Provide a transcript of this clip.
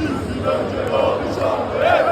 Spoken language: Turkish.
Yüz yıl önce padişah